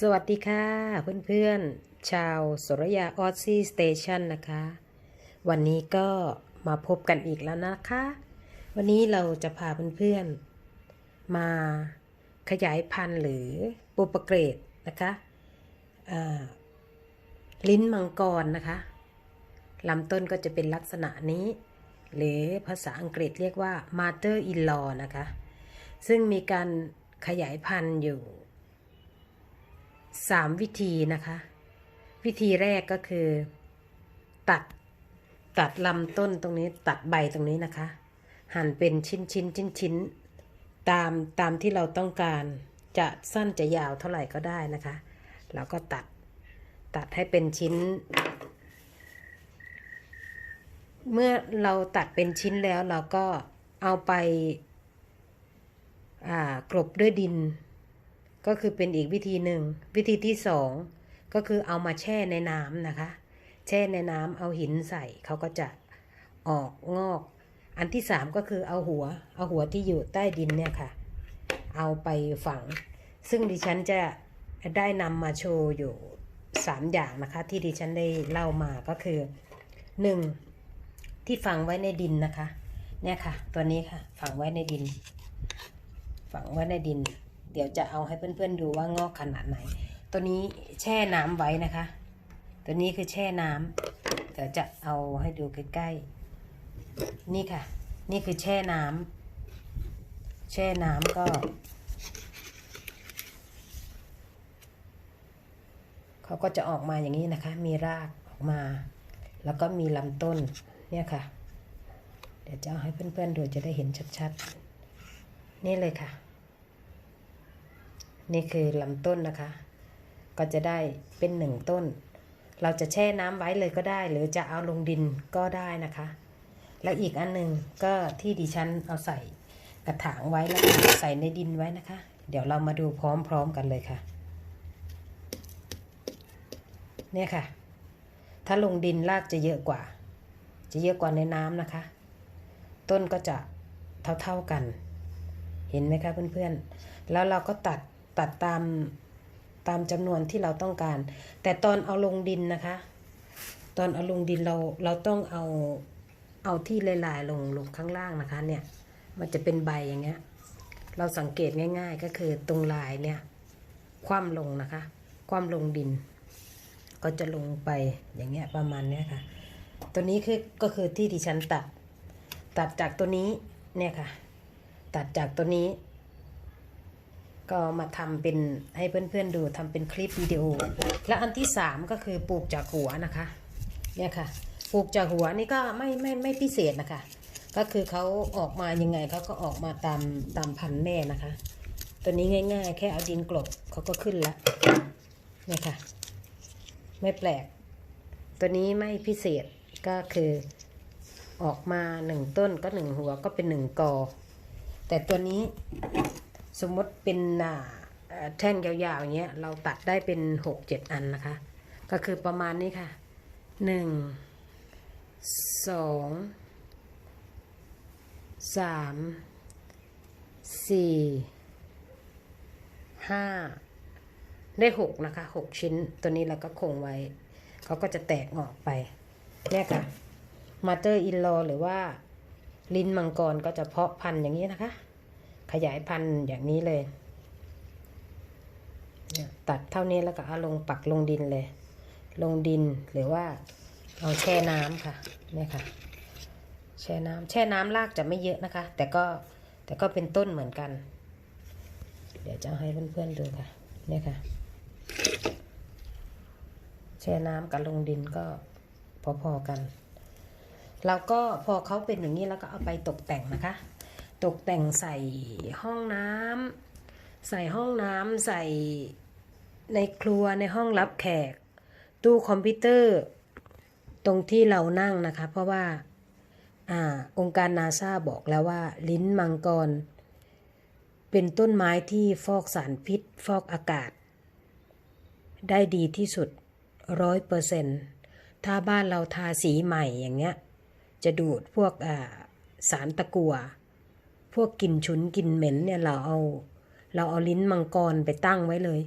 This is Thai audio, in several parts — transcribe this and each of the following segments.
สวัสดีค่ะ เพื่อนๆ ชาวสรยาออซซี่สเตชันนะคะ วันนี้ก็มาพบกันอีกแล้วนะคะ วันนี้เราจะพาเพื่อนๆ มาขยายพันธุ์หรือปูปเกรดนะคะลิ้นมังกรนะคะลำต้นก็จะเป็นลักษณะนี้ หรือภาษาอังกฤษเรียกว่า mother in law นะคะ ซึ่งมีการขยายพันธุ์อยู่ สามวิธีนะคะ วิธีแรกก็คือ ตัดตัดลำต้นตรงนี้ตัดใบตรงนี้นะคะ หั่นเป็นชิ้นชิ้นชิ้นชิ้นตามตามที่เราต้องการจะสั้นจะยาวเท่าไหร่ก็ได้นะคะแล้วก็ตัดตัดให้เป็นชิ้น เมื่อเราตัดเป็นชิ้นแล้วเราก็เอาไปกลบด้วยดิน ก็คือเป็นอีกวิธีหนึ่ง วิธีที่สองก็คือเอามาแช่ในน้ำนะคะ แช่ในน้ำเอาหินใส่เขาก็จะออกงอก อันที่สามก็คือเอาหัว เอาหัวที่อยู่ใต้ดินเนี่ยค่ะ เอาไปฝัง ซึ่งดิฉันจะได้นำมาโชว์อยู่สามอย่างนะคะ ที่ดิฉันได้เล่ามาก็คือหนึ่งที่ฝังไว้ในดินนะคะ เนี่ยค่ะ ตัวนี้ค่ะ ฝังไว้ในดิน ฝังไว้ในดิน เดี๋ยวจะเอาให้เพื่อนๆดูว่างอกขนาดไหน ตัวนี้แช่น้ำไว้นะคะ ตัวนี้คือแช่น้ำเดี๋ยวจะเอาให้ดูใกล้ๆ นี่ค่ะ นี่คือแช่น้ำแช่น้ำก็เขาก็จะออกมาอย่างนี้นะคะ มีรากออกมา แล้วก็มีลำต้น เนี่ยค่ะ เดี๋ยวจะเอาให้เพื่อนๆดูจะได้เห็นชัดๆ นี่เลยค่ะ นี่คือลำต้นนะคะ ก็จะได้เป็นหนึ่งต้น เราจะแช่น้ำไว้เลยก็ได้ หรือจะเอาลงดินก็ได้นะคะ แล้วอีกอันหนึ่งก็ที่ดิฉันเอาใส่กระถางไว้แล้วใส่ในดินไว้นะคะ เดี๋ยวเรามาดูพร้อมๆกันเลยค่ะ เนี่ยค่ะ ถ้าลงดินรากจะเยอะกว่า จะเยอะกว่าในน้ำนะคะ ต้นก็จะเท่าๆกัน เห็นไหมคะเพื่อนๆ แล้วเราก็ตัด ตัดตามตามจำนวนที่เราต้องการ แต่ตอนเอาลงดินนะคะ ตอนเอาลงดินเราเราต้องเอาเอาที่ลายๆลงลงข้างล่างนะคะ เนี่ย มันจะเป็นใบอย่างเงี้ย เราสังเกตง่าย ๆ ก็คือตรงลายเนี่ย คว่ำลงนะคะ คว่ำลงดิน ก็จะลงไปอย่างเงี้ยประมาณเนี้ยค่ะ ตัวนี้คือก็คือที่ดิฉันตัด ตัดจากตัวนี้เนี่ยค่ะ ตัดจากตัวนี้ ก็มาทำเป็นให้เพื่อนๆดูทำเป็นคลิปวิดีโอ และอันที่สามก็คือปลูกจากหัวนะคะเนี่ยค่ะปลูกจากหัวนี่ก็ไม่ไม่ไม่พิเศษนะคะ ก็คือเขาออกมายังไงเขาก็ออกมาตามตามพันแม่นะคะ ตัวนี้ง่าย ๆ แค่เอาดินกลบเขาก็ขึ้นแล้วเนี่ยค่ะ ไม่แปลก ตัวนี้ไม่พิเศษก็คือออกมาหนึ่งต้นก็หนึ่งหัวก็เป็นหนึ่งกอแต่ตัวนี้ สมมติเป็นแท่งยาวๆอย่างเงี้ยเราตัดได้เป็นหกเจ็ดอันนะคะ ก็คือประมาณนี้ค่ะหนึ่งสองสามสี่ห้าได้หกนะคะหกชิ้นตัวนี้เราก็คงไว้ เขาก็จะแตกออกไปเนี่ยค่ะมาเตอร์อินลอหรือว่าลิ้นมังกรก็จะเพาะพันธุ์อย่างนี้นะคะ ขยายพันธุ์อย่างนี้เลยเนี่ยตัดเท่านี้แล้วก็เอาลงปักลงดินเลย ลงดินหรือว่าเอาแช่น้ำค่ะเนี่ยค่ะ แช่น้ำแช่น้ำรากจะไม่เยอะนะคะ แต่ก็แต่ก็เป็นต้นเหมือนกัน เดี๋ยวจะให้เพื่อนๆดูค่ะเนี่ยค่ะ แช่น้ำกับลงดินก็พอๆกัน แล้วก็พอเขาเป็นอย่างนี้แล้วก็เอาไปตกแต่งนะคะ ตกแต่งใส่ห้องน้ำใส่ห้องน้ำใส่ในครัวในห้องรับแขก ตู้คอมพิวเตอร์ ตรงที่เรานั่งนะคะ เพราะว่าอ่าองค์การนาซาบอกแล้วว่า ลิ้นมังกร เป็นต้นไม้ที่ฟอกสารพิษ ฟอกอากาศ ได้ดีที่สุดร้อยเปอร์เซนถ้าบ้านเราทาสีใหม่อย่างเงี้ย จะดูดพวกอ่าสารตะกัว พวกกลิ่นฉุนกลิ่นเหม็นเนี่ยเราเอา เราเอาลิ้นมังกรไปตั้งไว้เลย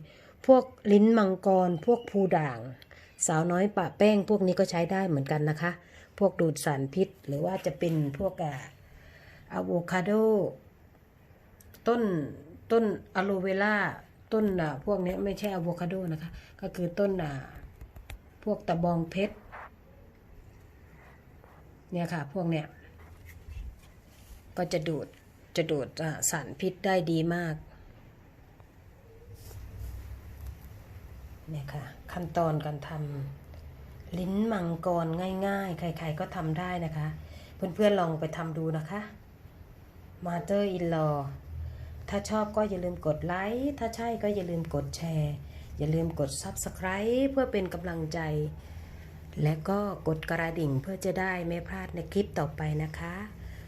พวกลิ้นมังกร พวกภูด่าง สาวน้อยปะแป้ง พวกนี้ก็ใช้ได้เหมือนกันนะคะ พวกดูดสารพิษ หรือว่าจะเป็นพวกอะอะโวคาโด ต้นต้นอะโลเวล่าต้นอะพวกนี้ไม่ใช่อะโวคาโดนะคะ ก็คือต้นอะพวกตะบองเพชรเนี่ยค่ะ พวกเนี้ยก็จะดูด จะดูดสารพิษได้ดีมากเนี่ยค่ะขั้นตอนการทำลิ้นมังกรง่ายๆ ใครๆก็ทำได้นะคะ เพื่อนๆลองไปทำดูนะคะมาเตอร์อินลอถ้าชอบก็อย่าลืมกดไลค์ ถ้าใช่ก็อย่าลืมกดแชร์ อย่าลืมกด Subscribe เพื่อเป็นกำลังใจ และก็กดกระดิ่งเพื่อจะได้ไม่พลาดในคลิปต่อไปนะคะ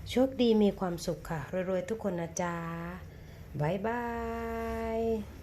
โชคดีมีความสุขค่ะ รวยๆ ทุกคนนะจ๊ะบ๊ายบาย